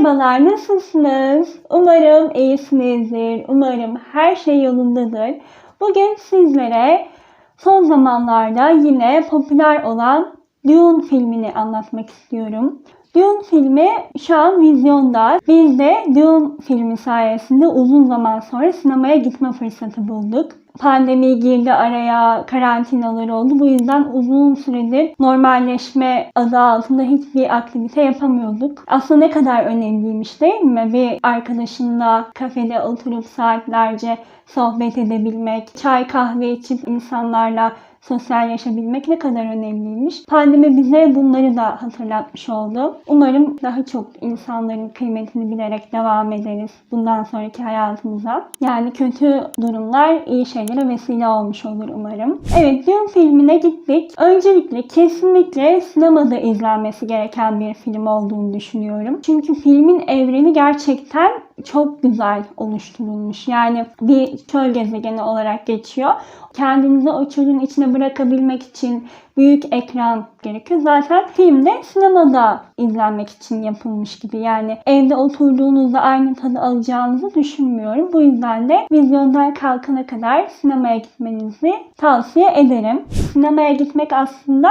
Merhabalar, nasılsınız? Umarım iyisinizdir. Umarım her şey yolundadır. Bugün sizlere son zamanlarda yine popüler olan Dune filmini anlatmak istiyorum. Dune filmi şu an vizyonda. Biz de Dune filmi sayesinde uzun zaman sonra sinemaya gitme fırsatı bulduk. Pandemi girdi araya, karantinalar oldu. Bu yüzden uzun süredir normalleşme adı altında hiçbir aktivite yapamıyorduk. Aslında ne kadar önemliymiş değil mi? Bir arkadaşınla kafede oturup saatlerce sohbet edebilmek, çay kahve içip insanlarla sosyalleşebilmek ne kadar önemliymiş. Pandemi bize bunları da hatırlatmış oldu. Umarım daha çok insanların kıymetini bilerek devam ederiz bundan sonraki hayatımıza. Yani kötü durumlar iyi şeylere vesile olmuş olur umarım. Evet Dune filmine gittik. Öncelikle kesinlikle sinemada izlenmesi gereken bir film olduğunu düşünüyorum. Çünkü filmin evreni gerçekten çok güzel oluşturulmuş. Yani bir çöl gezegeni olarak geçiyor. Kendinizi o çölün içine bırakabilmek için büyük ekran gerekiyor. Zaten filmde sinemada izlenmek için yapılmış gibi. Yani evde oturduğunuzda aynı tadı alacağınızı düşünmüyorum. Bu yüzden de vizyondan kalkana kadar sinemaya gitmenizi tavsiye ederim. Sinemaya gitmek aslında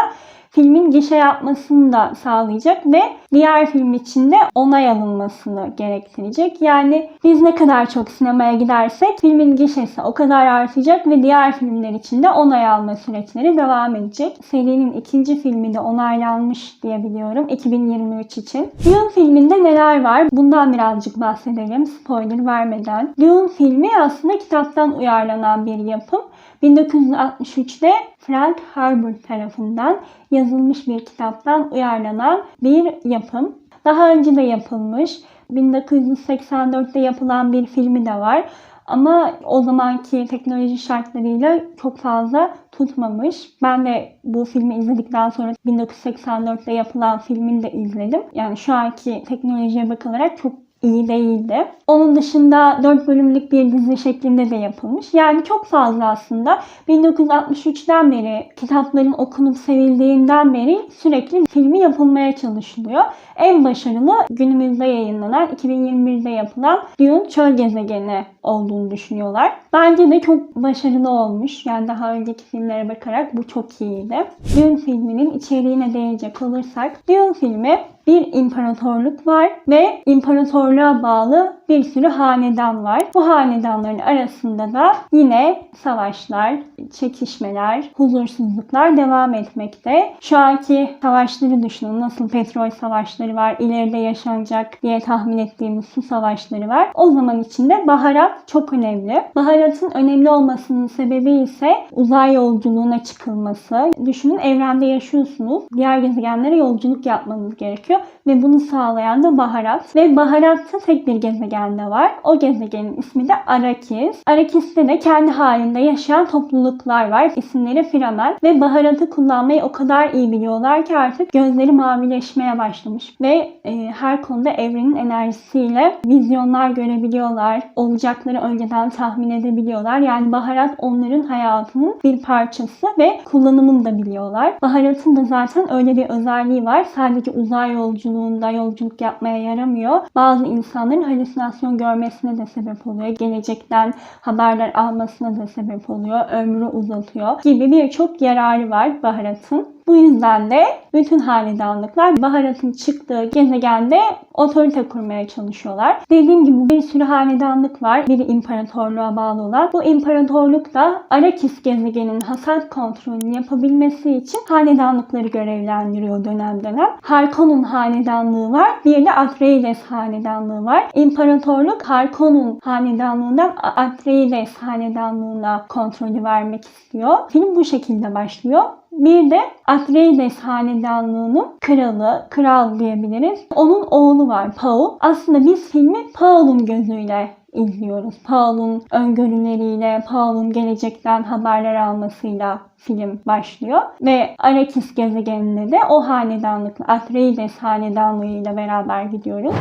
filmin gişe yapmasını da sağlayacak ve diğer film için de onay alınmasını gerektirecek. Yani biz ne kadar çok sinemaya gidersek filmin gişesi o kadar artacak ve diğer filmler için de onay alma süreçleri devam edecek. Serinin ikinci filmi de onaylanmış diye biliyorum 2023 için. Dune filminde neler var? Bundan birazcık bahsedelim spoiler vermeden. Dune filmi aslında kitaptan uyarlanan bir yapım. 1963'te Frank Herbert tarafından yazılmış bir kitaptan uyarlanan bir yapım. Daha önce de yapılmış. 1984'te yapılan bir filmi de var. Ama o zamanki teknoloji şartlarıyla çok fazla tutmamış. Ben de bu filmi izledikten sonra 1984'te yapılan filmini de izledim. Yani şu anki teknolojiye bakılarak çok iyi değildi. Onun dışında 4 bölümlük bir dizi şeklinde de yapılmış. Yani çok fazla aslında 1963'ten beri kitapların okunup sevildiğinden beri sürekli filmi yapılmaya çalışılıyor. En başarılı günümüzde yayınlanan 2021'de yapılan Dune Çöl Gezegeni olduğunu düşünüyorlar. Bence de çok başarılı olmuş. Yani daha önceki filmlere bakarak bu çok iyiydi. Dune filminin içeriğine değinecek olursak Dune filmi bir imparatorluk var ve imparatorluğa bağlı bir sürü hanedan var. Bu hanedanların arasında da yine savaşlar, çekişmeler, huzursuzluklar devam etmekte. Şu anki savaşları düşünün. Nasıl petrol savaşları var, ileride yaşanacak diye tahmin ettiğimiz su savaşları var. O zaman içinde baharat çok önemli. Baharatın önemli olmasının sebebi ise uzay yolculuğuna çıkılması. Düşünün evrende yaşıyorsunuz. Diğer gezegenlere yolculuk yapmanız gerekiyor ve bunu sağlayan da baharat. Ve baharatta tek bir gezegende var. O gezegenin ismi de Arakis. Arakis'te de kendi halinde yaşayan topluluklar var. İsimleri Fremen ve baharatı kullanmayı o kadar iyi biliyorlar ki artık gözleri mavileşmeye başlamış ve e, her konuda evrenin enerjisiyle vizyonlar görebiliyorlar. Olacakları önceden tahmin edebiliyorlar. Yani baharat onların hayatının bir parçası ve kullanımını da biliyorlar. Baharatın da zaten öyle bir özelliği var. Sadece uzay yolculuğunda yolculuk yapmaya yaramıyor. Bazı insanların halüsinasyon görmesine de sebep oluyor. Gelecekten haberler almasına da sebep oluyor. Ömrü uzatıyor gibi birçok yararı var baharatın. Bu yüzden de bütün hanedanlıklar baharatın çıktığı gezegende otorite kurmaya çalışıyorlar. Dediğim gibi bir sürü hanedanlık var. Biri imparatorluğa bağlı olan. Bu imparatorluk da Arakis gezegenin hasat kontrolünü yapabilmesi için hanedanlıkları görevlendiriyor dönem dönem. Harkonn'un hanedanlığı var. Bir de Atreides hanedanlığı var. İmparatorluk Harkonn'un hanedanlığından Atreides hanedanlığına kontrolü vermek istiyor. Film bu şekilde başlıyor. Bir de Atreides hanedanlığının kralı, kral diyebiliriz. Onun oğlu var Paul. Aslında biz filmi Paul'un gözüyle izliyoruz. Paul'un öngörüleriyle, Paul'un gelecekten haberler almasıyla film başlıyor. Ve Arrakis gezegeninde de o hanedanlıkla, Atreides hanedanlığıyla beraber gidiyoruz.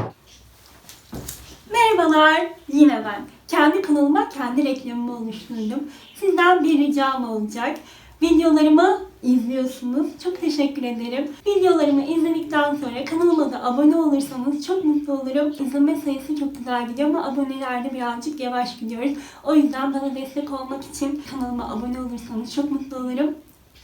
Merhabalar, yine ben. Kendi kanalıma kendi reklamımı oluşturdum. Sizden bir ricam olacak. Videolarımı izliyorsunuz. Çok teşekkür ederim. Videolarımı izledikten sonra kanalıma da abone olursanız çok mutlu olurum. İzleme sayısı çok güzel gidiyor ama abonelerde birazcık yavaş gidiyoruz. O yüzden bana destek olmak için kanalıma abone olursanız çok mutlu olurum.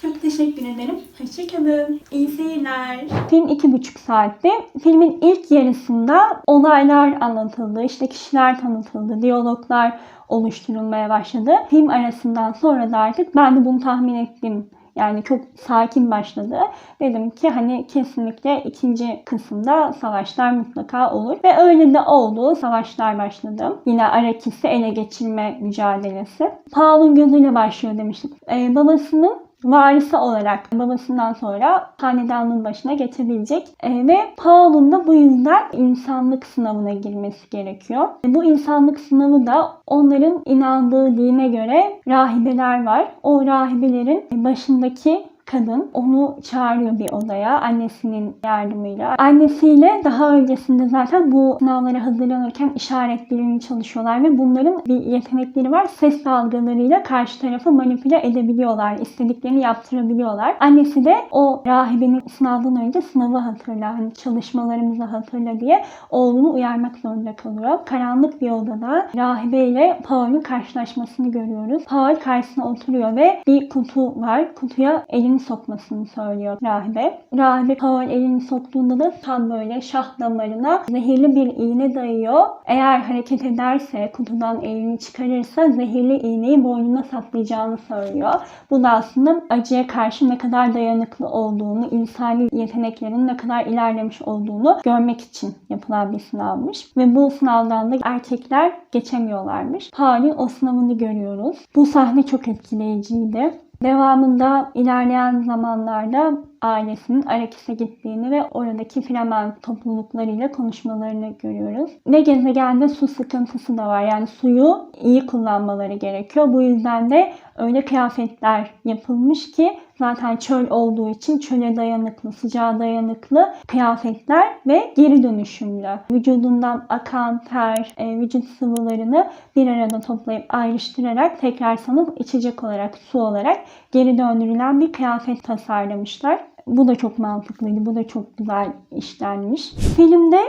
Çok teşekkür ederim. Hoşçakalın. İyi seyirler. Film iki buçuk saatte. Filmin ilk yarısında olaylar anlatıldı. işte kişiler tanıtıldı. Diyaloglar oluşturulmaya başladı. Film arasından sonra da artık ben de bunu tahmin ettim. Yani çok sakin başladı. Dedim ki hani kesinlikle ikinci kısımda savaşlar mutlaka olur. Ve öyle de oldu. Savaşlar başladı. Yine Arakis'i ele geçirme mücadelesi. Paul'un gözüyle başlıyor demiştik. Ee, babasının varisi olarak babasından sonra hanedanlığın başına geçebilecek. E, ve Paul'un da bu yüzden insanlık sınavına girmesi gerekiyor. E, bu insanlık sınavı da onların inandığı dine göre rahibeler var. O rahibelerin başındaki kadın onu çağırıyor bir odaya annesinin yardımıyla. Annesiyle daha öncesinde zaten bu sınavlara hazırlanırken işaret dilini çalışıyorlar ve bunların bir yetenekleri var. Ses dalgalarıyla karşı tarafı manipüle edebiliyorlar. istediklerini yaptırabiliyorlar. Annesi de o rahibenin sınavdan önce sınavı hatırla, hani çalışmalarımızı hatırla diye oğlunu uyarmak zorunda kalıyor. Karanlık bir odada rahibe ile Paul'un karşılaşmasını görüyoruz. Paul karşısına oturuyor ve bir kutu var. Kutuya elini sokmasını söylüyor rahibe. Rahibe Paul elini soktuğunda da tam böyle şah damarına zehirli bir iğne dayıyor. Eğer hareket ederse, kutudan elini çıkarırsa zehirli iğneyi boynuna saplayacağını söylüyor. Bu da aslında acıya karşı ne kadar dayanıklı olduğunu, insani yeteneklerinin ne kadar ilerlemiş olduğunu görmek için yapılan bir sınavmış. Ve bu sınavdan da erkekler geçemiyorlarmış. Paul'in o sınavını görüyoruz. Bu sahne çok etkileyiciydi. Devamında ilerleyen zamanlarda ailesinin Arakis'e gittiğini ve oradaki Fremen topluluklarıyla konuşmalarını görüyoruz. Ve gezegende su sıkıntısı da var. Yani suyu iyi kullanmaları gerekiyor. Bu yüzden de öyle kıyafetler yapılmış ki zaten çöl olduğu için çöle dayanıklı, sıcağa dayanıklı kıyafetler ve geri dönüşümlü. Vücudundan akan ter, e, vücut sıvılarını bir arada toplayıp ayrıştırarak tekrar sanıp içecek olarak, su olarak geri döndürülen bir kıyafet tasarlamışlar. Bu da çok mantıklıydı. Bu da çok güzel işlenmiş. Filmde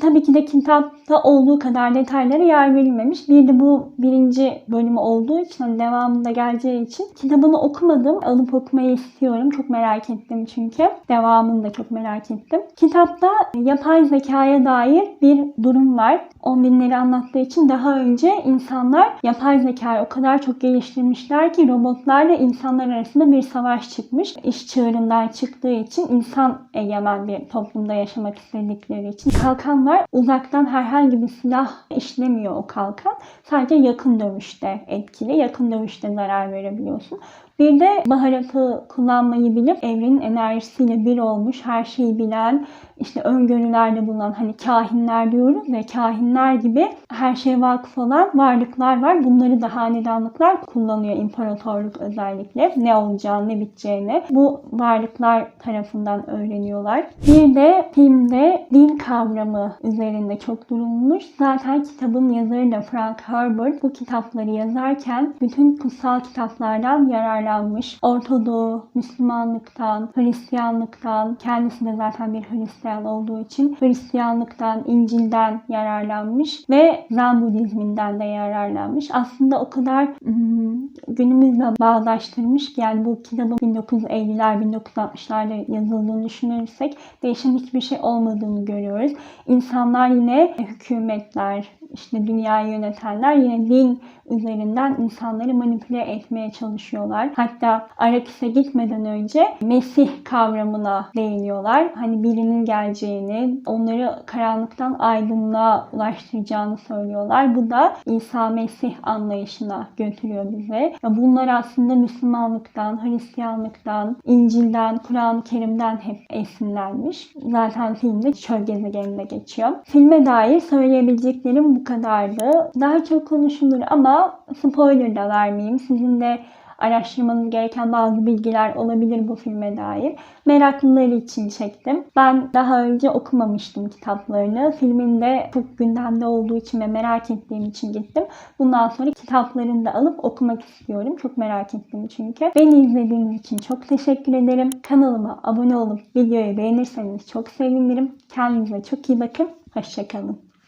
tabii ki de kitapta olduğu kadar detaylara yer verilmemiş. Bir de bu birinci bölümü olduğu için hani devamında geleceği için kitabını okumadım. Alıp okumayı istiyorum. Çok merak ettim çünkü. Devamını da çok merak ettim. Kitapta yapay zekaya dair bir durum var. 10 binleri anlattığı için daha önce insanlar yapay zekayı o kadar çok geliştirmişler ki robotlarla insanlar arasında bir savaş çıkmış. İş çığırından çıktığı için insan egemen bir toplumda yaşamak istedikleri için kalkan var. Uzaktan herhangi bir silah işlemiyor o kalkan. Sadece yakın dövüşte etkili. Yakın dövüşte zarar verebiliyorsun. Bir de baharatı kullanmayı bilip evrenin enerjisiyle bir olmuş, her şeyi bilen, işte öngörülerde bulunan hani kahinler diyoruz ve kahinler gibi her şeye vakıf olan varlıklar var. Bunları da hanedanlıklar kullanıyor imparatorluk özellikle. Ne olacağını, ne biteceğini bu varlıklar tarafından öğreniyorlar. Bir de filmde din kavramı üzerinde çok durulmuş. Zaten kitabın yazarı da Frank Herbert bu kitapları yazarken bütün kutsal kitaplardan yararlanmış. Ortodoğu, Müslümanlıktan, Hristiyanlıktan, kendisi de zaten bir Hristiyan olduğu için Hristiyanlıktan, İncil'den yararlanmış ve Zen Budizminden de yararlanmış. Aslında o kadar hmm, günümüzle bağdaştırmış ki yani bu kitabın 1950'ler, 1960'larda yazıldığını düşünürsek değişen hiçbir şey olmadığını görüyoruz. İnsanlar yine hükümetler, işte dünyayı yönetenler yine din üzerinden insanları manipüle etmeye çalışıyorlar. Hatta Arakis'e gitmeden önce Mesih kavramına değiniyorlar. Hani birinin geleceğini, onları karanlıktan aydınlığa ulaştıracağını söylüyorlar. Bu da İsa Mesih anlayışına götürüyor bize. Bunlar aslında Müslümanlıktan, Hristiyanlıktan, İncil'den, Kur'an-ı Kerim'den hep esinlenmiş. Zaten filmde çöl gezegeninde geçiyor. Filme dair söyleyebileceklerim kadardı. Daha çok konuşulur ama spoiler da vermeyeyim. Sizin de araştırmanız gereken bazı bilgiler olabilir bu filme dair. Meraklıları için çektim. Ben daha önce okumamıştım kitaplarını. Filmin de çok gündemde olduğu için ve merak ettiğim için gittim. Bundan sonra kitaplarını da alıp okumak istiyorum. Çok merak ettim çünkü. Beni izlediğiniz için çok teşekkür ederim. Kanalıma abone olup videoyu beğenirseniz çok sevinirim. Kendinize çok iyi bakın. Hoşçakalın.